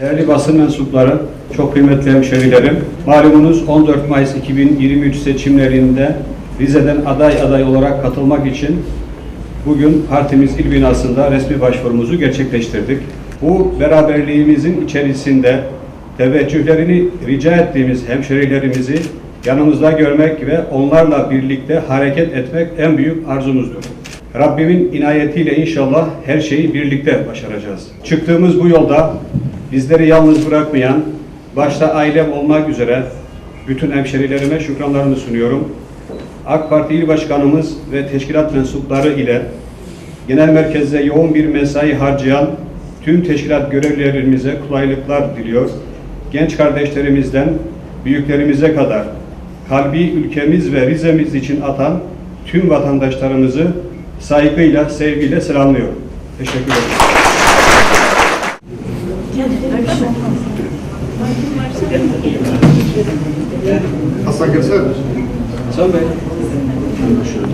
Değerli basın mensupları, çok kıymetli hemşerilerim, malumunuz 14 Mayıs 2023 seçimlerinde Rize'den aday aday olarak katılmak için bugün partimiz il binasında resmi başvurumuzu gerçekleştirdik. Bu beraberliğimizin içerisinde teveccühlerini rica ettiğimiz hemşerilerimizi yanımızda görmek ve onlarla birlikte hareket etmek en büyük arzumuzdur. Rabbimin inayetiyle inşallah her şeyi birlikte başaracağız. Çıktığımız bu yolda bizleri yalnız bırakmayan, başta ailem olmak üzere bütün hemşerilerime şükranlarımı sunuyorum. AK Parti İl Başkanımız ve teşkilat mensupları ile genel merkezde yoğun bir mesai harcayan tüm teşkilat görevlilerimize kolaylıklar diliyor. Genç kardeşlerimizden büyüklerimize kadar kalbi ülkemiz ve Rize'miz için atan tüm vatandaşlarımızı saygıyla, sevgiyle selamlıyorum. Teşekkür ederim. Hasan Keser. Hasan Bey.